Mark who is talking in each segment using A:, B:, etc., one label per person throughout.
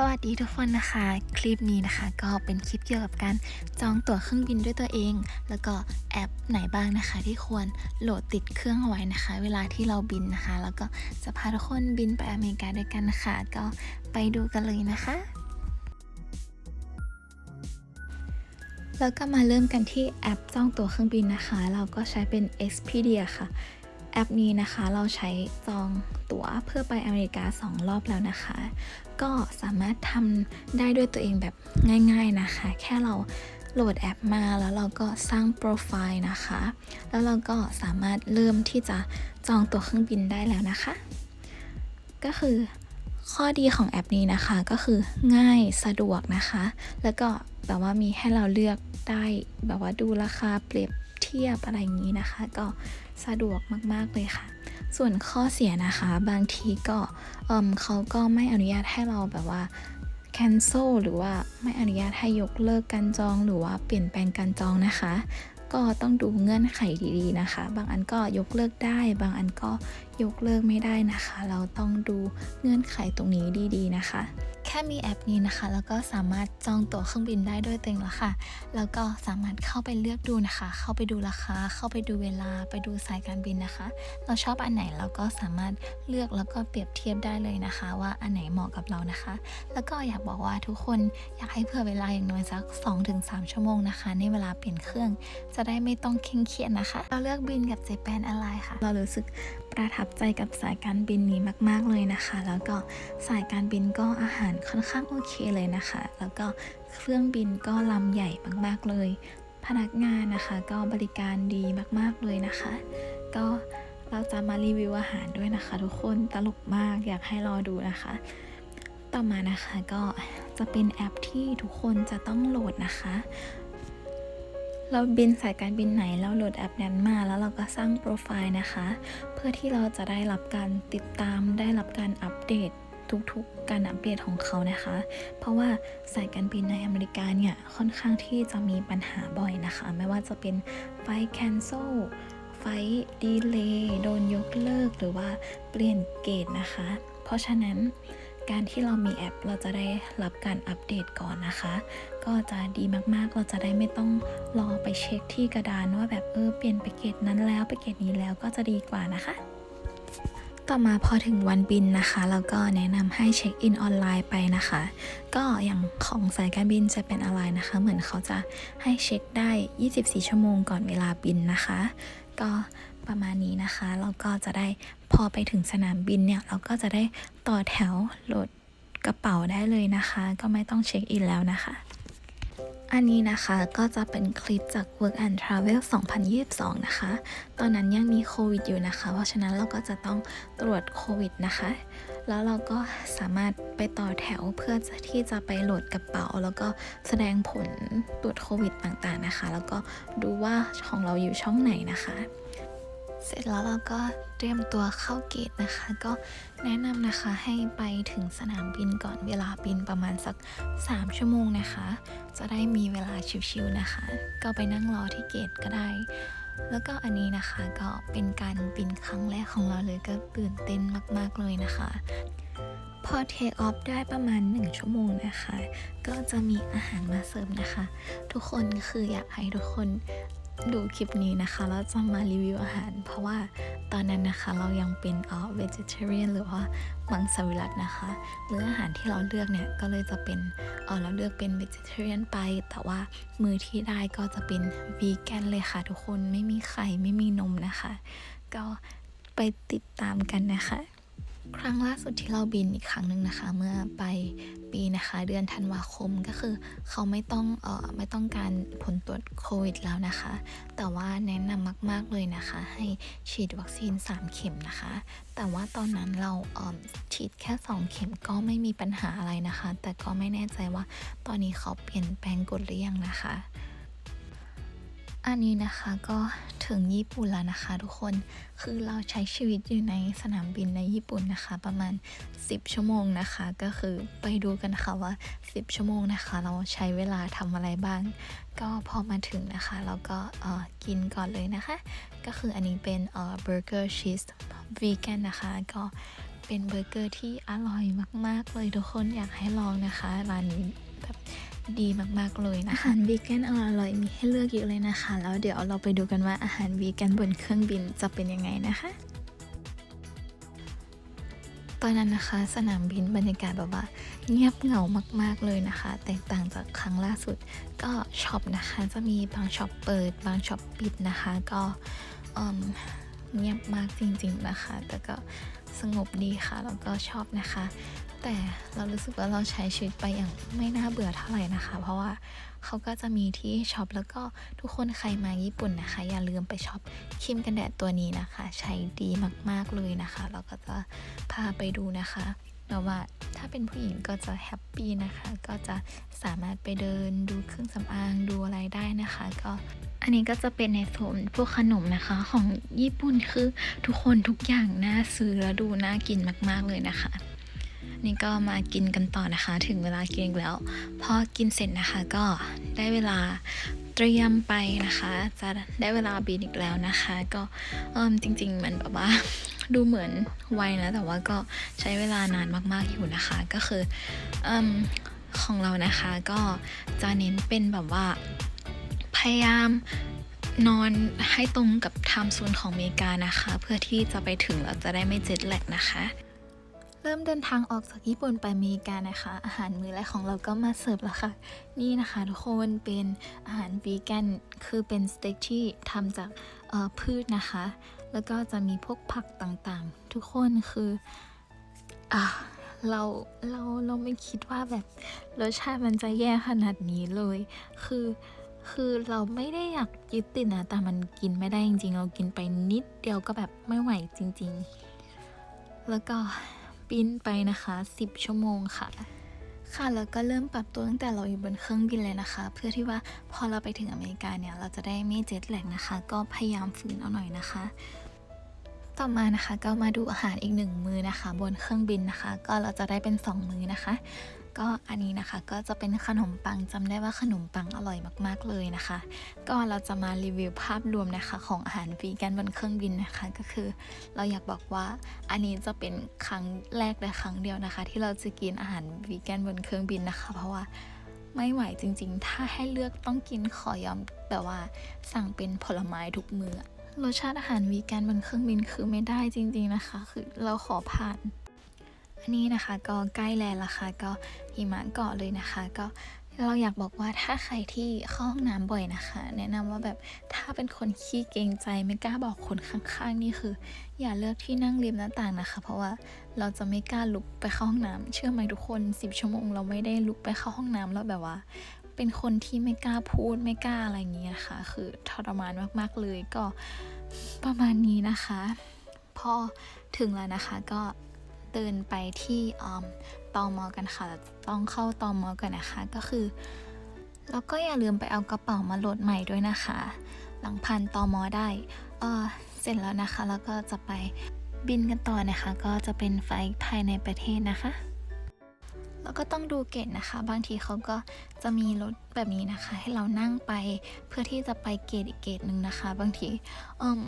A: สวัสดีทุกคนนะคะ คลิปนี้นะคะ ก็เป็นคลิปเกี่ยวกับการจองตั๋วเครื่องบินด้วยตัวเอง แล้วก็แอปไหนบ้างนะคะ ที่ควรโหลดติดเครื่องเอาไว้นะคะ เวลาที่เราบินนะคะ แล้วก็จะพาทุกคนบินไปอเมริกาด้วยกันนะคะ ก็ไปดูกันเลยนะคะ แล้วก็มาเริ่มกันที่แอปจองตั๋วเครื่องบินนะคะ เราก็ใช้เป็น Expedia ค่ะ แอปนี้นะคะเราใช้จองตั๋วเพื่อไปอเมริกา 2 รอบแล้วนะคะ ก็สามารถทำได้ด้วยตัวเองแบบง่าย ๆนะคะ แค่เราโหลดแอปมาแล้วเราก็สร้างโปรไฟล์นะคะ แล้วเราก็สามารถเริ่มที่จะจองตั๋วเครื่องบินได้แล้วนะคะ ก็คือข้อดีของแอปนี้นะคะก็คือง่ายสะดวกนะคะ แล้วก็แบบว่ามีให้เราเลือกได้แบบว่าดูราคาเปรียบ ทียบอะไรอย่างนี้นะคะ ก็สะดวกมากๆเลยค่ะ ส่วนข้อเสียนะคะบางทีก็เอมเขาก็ไม่อนุญาตให้เราแบบว่า cancel หรือว่าไม่อนุญาตให้ยกเลิกการจอง หรือว่าเปลี่ยนแปลงการจองนะคะ ก็ต้องดูเงื่อนไขดีๆนะคะ บางอันก็ยกเลิกได้ บางอันก็ ยกเลิกไม่ได้นะคะ เราต้องดูเงื่อนไขตรงนี้ดีๆนะคะ แค่มีแอปนี้นะคะ แล้วก็สามารถจองตั๋วเครื่องบินได้ด้วยตัวเองแล้วค่ะ แล้วก็สามารถเข้าไปเลือกดูนะคะ เข้าไปดูราคา เข้าไปดูเวลา ไปดูสายการบินนะคะ เราชอบอันไหนเราก็สามารถเลือกแล้วก็เปรียบเทียบได้เลยนะคะ ว่าอันไหนเหมาะกับเรานะคะ แล้วก็อยากบอกว่าทุกคนอยากให้เผื่อเวลาอย่างน้อยสัก 2-3 ชั่วโมงนะคะ ในเวลาเปลี่ยนเครื่อง จะได้ไม่ต้องเคร่งเครียดนะคะ เราเลือกบินกับเจแปนอะไรค่ะ เรารู้สึกประทับใจกับสายการบินนี้มาก ๆ เลยนะคะ แล้วก็สายการบินก็อาหารค่อนข้างโอเคเลยนะคะ แล้วก็เครื่องบินก็ลำใหญ่มากๆเลย พนักงานนะคะ ก็บริการดีมาก ๆ เลยนะคะ ก็เราจะมารีวิวอาหารด้วยนะคะ ทุกคนตลกมากอยากให้รอดูนะคะ ต่อมานะคะก็จะเป็นแอปที่ทุกคนจะต้องโหลดนะคะ เราบินสายการบินไหนเราโหลดแอปนั้นมา แล้วเราก็สร้างโปรไฟล์นะคะ เพื่อที่เราจะได้รับการติดตามได้รับการอัปเดตทุกๆ การอัปเดตของเขานะคะ เพราะว่าสายการบินในอเมริกาเนี่ย ค่อนข้างที่จะมีปัญหาบ่อยนะคะ ไม่ว่าจะเป็นไฟล์ cancel ไฟดีเลย์โดนยกเลิกหรือว่าเปลี่ยนเกตนะคะ เพราะฉะนั้นการที่เรามีแอปเราจะได้รับการอัปเดตก่อนนะคะก็จะดีมากๆ เราจะได้ไม่ต้องรอไปเช็คที่กระดานว่าแบบเออเปลี่ยนไปเกตนั้นแล้วไปเกตนี้แล้วก็จะดีกว่านะคะ ต่อมาพอถึงวันบินนะคะเราก็แนะนำให้เช็คอินออนไลน์ไปนะคะ ก็อย่างของสายการบินจะเป็นอะไรนะคะ เหมือนเขาจะให้เช็คได้ 24 ชั่วโมงก่อนเวลาบินนะคะ ก็ประมาณนี้นะคะ เราก็จะได้พอไปถึงสนามบินเนี่ย เราก็จะได้ต่อแถวโหลด ระเป๋าได้เลยนะคะ ก็ไม่ต้องเช็คอินแล้วนะคะ อันนี้นะคะก็จะเป็นคลิปจาก Work and Travel 2022 นะคะ ตอนนั้นยังมีโควิดอยู่นะคะ เพราะฉะนั้นเราก็จะต้องตรวจโควิดนะคะ แล้วเราก็สามารถไปต่อแถวเพื่อที่จะไปโหลดกระเป๋า แล้วก็แสดงผลตรวจโควิดต่างๆนะคะ แล้วก็ดูว่าของเราอยู่ช่องไหนนะคะ เสร็จแล้วเราก็เตรียมตัวเข้าเกตนะคะ ก็แนะนำนะคะให้ไปถึงสนามบินก่อนเวลาบินประมาณสัก 3 ชั่วโมงนะคะ จะได้มีเวลาชิวๆนะคะ ก็ไปนั่งรอที่เกตก็ได้ แล้วก็อันนี้นะคะก็เป็นการบินครั้งแรกของเราเลยก็ตื่นเต้นมากๆเลยนะคะ พอเทคออฟได้ประมาณ 1 ชั่วโมงนะคะ ก็จะมีอาหารมาเสิร์ฟนะคะ ทุกคนคืออยากให้ทุกคน ดูคลิปนี้นะคะแล้วจะมารีวิวอาหาร เพราะว่าตอนนั้นนะคะเรายังเป็นเอ่อ vegetarian หรือว่ามังสวิรัตนะคะมื้ออาหารที่เราเลือกเนี่ยก็เลยจะเป็นเออเราเลือกเป็น vegetarian ไป แต่ว่ามือที่ได้ก็จะเป็น vegan เลยค่ะทุกคนไม่มีไข่ไม่มีนมนะคะ ก็ไปติดตามกันนะคะ ครั้งล่าสุดที่เราบินอีกครั้งหนึ่งนะคะ เมื่อไปปีนะคะเดือนธันวาคมก็คือเขาไม่ต้องเอ่อไม่ต้องการผลตรวจโควิดแล้วนะคะ แต่ว่าแนะนำมาก ๆ เลยนะคะ ให้ฉีดวัคซีน 3 เข็มนะคะ แต่ว่าตอนนั้นเราเอ่อฉีดแค่ 2 เข็มก็ไม่มีปัญหาอะไรนะคะ แต่ก็ไม่แน่ใจว่าตอนนี้เขาเปลี่ยนแปลงกฎหรือยังนะคะ อันนี้นะคะก็ถึงญี่ปุ่นแล้วนะคะทุกคน คือเราใช้ชีวิตอยู่ในสนามบินในญี่ปุ่นนะคะ ประมาณ 10 ชั่วโมงนะคะ ก็คือไปดูกันค่ะว่า 10 ชั่วโมงนะคะ เราใช้เวลาทำอะไรบ้าง ก็พอมาถึงนะคะ เราก็เอ่อกินก่อนเลยนะคะ ก็คืออันนี้เป็นเอ่อเบอร์เกอร์ชีสวีแกนนะคะ ก็เป็นเบอร์เกอร์ที่อร่อยมาก ๆ เลยทุกคนอยากให้ลองนะคะร้านนี้ ดีมากๆเลยนะอาหารวีแกนอร่อยๆมีให้เลือกเยอะเลยนะคะ แล้วเดี๋ยวเราไปดูกันว่าอาหารวีแกนบนเครื่องบินจะเป็นยังไงนะคะตอนนั้นนะคะสนามบินบรรยากาศแบบว่า เงียบเหงามาก ๆเลยนะคะ แตกต่างจากครั้งล่าสุด ก็ช็อปนะคะจะมีบางช็อปเปิด บางช็อปปิดนะคะ ก็เอิ่มเงียบมากจริงๆนะคะ แต่ก็สงบดีค่ะแล้วก็ชอบนะคะ แต่เรารู้สึกว่าเราใช้ชีวิตไปอย่างไม่น่าเบื่อเท่าไหร่นะคะ เพราะว่าเขาก็จะมีที่ช็อปแล้วก็ทุกคนใครมาญี่ปุ่นนะคะ อย่าลืมไปช็อปครีมกันแดดตัวนี้นะคะ ใช้ดีมากๆเลยนะคะ เราก็จะพาไปดูนะคะแต่ว่าถ้าเป็นผู้หญิงก็จะแฮปปี้นะคะ ก็จะสามารถไปเดินดูเครื่องสำอางดูอะไรได้นะคะ ก็อันนี้ก็จะเป็นในโซนพวกขนมนะคะของญี่ปุ่นคือทุกคนทุกอย่างน่าซื้อแล้วดูน่ากินมาก ๆเลยนะคะ นี่ก็มากินกันต่อนะคะ ถึงเวลากินแล้ว พอกินเสร็จนะคะก็ได้เวลาเตรียมไปนะคะ จะได้เวลาบินอีกแล้วนะคะ ก็เอิมจริง ๆ มันแบบว่าดูเหมือนไวนะแต่ว่าก็ใช้เวลานานมากๆอยู่นะคะ ก็คืออมของเรานะคะก็จะเน้นเป็นแบบว่าพยายามนอนให้ตรงกับไทม์โซนของอเมริกานะคะ เพื่อที่จะไปถึงเราจะได้ไม่เจ็ตแลกนะคะ เริ่มเดินทางออกจากญี่ปุ่นไปอเมริกานะคะ อาหารมื้อแรกของเราก็มาเสิร์ฟแล้วค่ะ นี่นะคะทุกคนเป็นอาหารวีแกนคือเป็นสเต็กที่ทำจากพืชนะคะ แล้วก็จะมีพวกผักต่างๆ ทุกคนคืออเราเราเราไม่คิดว่าแบบรสชาติมันจะแย่ขนาดนี้เลย คือคือเราไม่ได้อยากยึดติดนะ แต่มันกินไม่ได้จริงๆ เรากินไปนิดเดียวก็แบบไม่ไหวจริง ๆ แล้วก็ บินไปนะคะ 10 ชั่วโมงค่ะค่ะแล้วก็เริ่มปรับตัวตั้งแต่เราอยู่บนเครื่องบินเลยนะคะ เพื่อที่ว่าพอเราไปถึงอเมริกาเนี่ยเราจะได้ไม่เจ็ตแลกนะคะ ก็พยายามฝืนเอาหน่อยนะคะ ต่อมานะคะก็มาดูอาหารอีกหนึ่งมือนะคะ บนเครื่องบินนะคะ ก็เราจะได้เป็น 2 มือนะคะ ก็อันนี้นะคะก็จะเป็นขนมปังจำได้ว่าขนมปังอร่อยมากๆเลยนะคะ ก็เราจะมารีวิวภาพรวมนะคะของอาหารวีแกนบนเครื่องบินนะคะ ก็คือ เราอยากบอกว่าอันนี้จะเป็นครั้งแรกและครั้งเดียวนะคะ ที่เราจะกินอาหารวีแกนบนเครื่องบินนะคะ เพราะว่าไม่ไหวจริงๆ ถ้าให้เลือกต้องกินขอยอมแบบว่าสั่งเป็นผลไม้ทุกมือรสชาติอาหารวีแกนบนเครื่องบินคือไม่ได้จริง ๆนะคะ คือเราขอผ่าน นนี้นะคะก็ใกล้แล้วละค่ะก็หิมะเกาะเลยนะคะ ก็เราอยากบอกว่าถ้าใครที่เข้าห้องน้ำบ่อยนะคะ แนะนำว่าแบบถ้าเป็นคนขี้เกรงใจไม่กล้าบอกคนข้างๆนี่คือ อย่าเลือกที่นั่งริมหน้าต่างนะคะ เพราะว่าเราจะไม่กล้าลุกไปเข้าห้องน้ำเชื่อไหมทุกคน 10 ชั่วโมงเราไม่ได้ลุกไปเข้าห้องน้ำแล้วแบบว่า เป็นคนที่ไม่กล้าพูดไม่กล้าอะไรอย่างเงี้ยค่ะ คือทรมานมากๆเลยก็ประมาณนี้นะคะ พอถึงแล้วนะคะก็ ตื่นไปที่อตอมอกันค่ะต้องเข้าตอมอกันนะคะ ก็คือ แล้วก็อย่าลืมไปเอากระเป๋ามาโหลดใหม่ด้วยนะคะ หลังพันตอมอได้เออเสร็จแล้วนะคะ แล้วก็จะไปบินกันต่อนะคะ ก็จะเป็นไฟล์ภายในประเทศนะคะ แล้วก็ต้องดูเกตนะคะ บางทีเขาก็จะมีรถแบบนี้นะคะ ให้เรานั่งไปเพื่อที่จะไปเกตอีกเกตหนึ่งนะคะ บางทีอม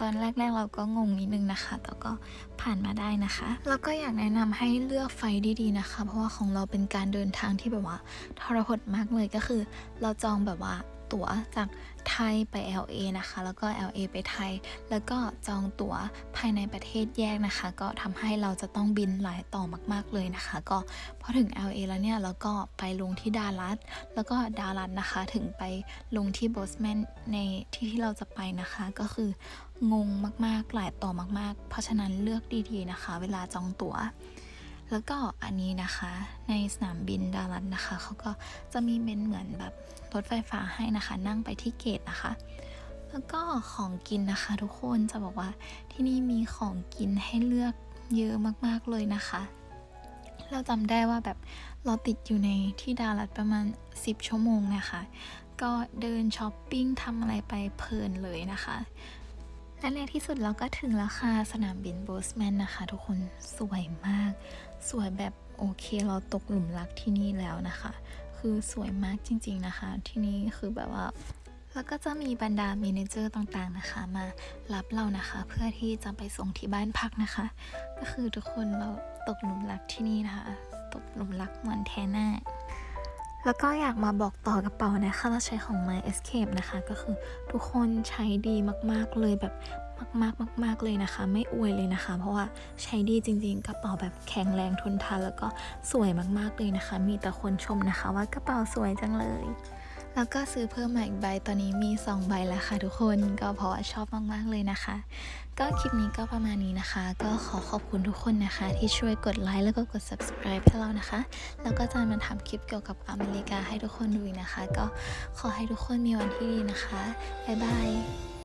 A: ตอนแรกๆเราก็งงนิดนึงนะคะ แต่ก็ผ่านมาได้นะคะ แล้วก็อยากแนะนำให้เลือกไฟดีๆนะคะ เพราะว่าของเราเป็นการเดินทางที่แบบว่า ทรหดมากเลยก็คือ เราจองแบบว่า ตั๋วจากไทยไป LA นะคะ แล้วก็ LA ไปไทย แล้วก็จองตั๋วภายในประเทศแยกนะคะ ก็ทำให้เราจะต้องบินหลายต่อมากๆเลยนะคะ ก็พอถึง LA แล้วเนี่ยเราก็ไปลงที่ดาลัส แล้วก็ดาลัสนะคะถึงไปลงที่บอสแมนในที่ที่เราจะไปนะคะ ก็คืองงมากๆหลายต่อมาก ๆ เพราะฉะนั้นเลือกดีๆนะคะ เวลาจองตั๋ว แล้วก็อันนี้นะคะในสนามบินดาลันนะคะเขาก็จะมีเป็นเหมือนแบบรถไฟฟ้าให้นะคะ นั่งไปที่เกตนะคะ แล้วก็ของกินนะคะทุกคนจะบอกว่าที่นี่มีของกินให้เลือกเยอะมากๆเลยนะคะ เราจำได้ว่าแบบเราติดอยู่ในที่ดาลัดประมาณ 10 ชั่วโมงนะคะ ก็เดินช้อปปิ้งทำอะไรไปเพลินเลยนะคะ และในที่สุดเราก็ถึงแล้วค่ะสนามบินโบสแมนนะคะ ทุกคนสวยมาก สวยแบบโอเคเราตกหลุมรักที่นี่แล้วนะคะ คือสวยมากจริง ๆนะคะ ที่นี่คือแบบว่าแล้วก็จะมีบรรดาเมเนเจอร์ต่างๆนะคะ มารับเรานะคะ เพื่อที่จะไปส่งที่บ้านพักนะคะ ก็คือทุกคนเราตกหลุมรักที่นี่นะคะ ตกหลุมรักมอนแทน่า แล้วก็อยากมาบอกต่อกระเป๋านะคะเราใช้ของ My Escape นะคะ ก็คือทุกคนใช้ดีมากๆเลยแบบมากๆมากๆเลยนะคะ ไม่อวยเลยนะคะ เพราะว่าใช้ดีจริงๆ กระเป๋าแบบแข็งแรงทนทานแล้วก็สวยมากๆเลยนะคะ มีแต่คนชมนะคะว่ากระเป๋าสวยจังเลย แล้วก็ซื้อเพิ่มมาอีกใบ ตอนนี้มี 2 ใบแล้วค่ะทุกคน ก็เพราะว่าชอบมากๆเลยนะคะ ก็คลิปนี้ก็ประมาณนี้นะคะ ก็ขอขอบคุณทุกคนนะคะ ที่ช่วยกดไลค์แล้วก็กด subscribe ให้เรานะคะ แล้วก็จะมาทำคลิปเกี่ยวกับอเมริกาให้ทุกคนดูอีกนะคะ ก็ขอให้ทุกคนมีวันที่ดีนะคะ บ๊ายบาย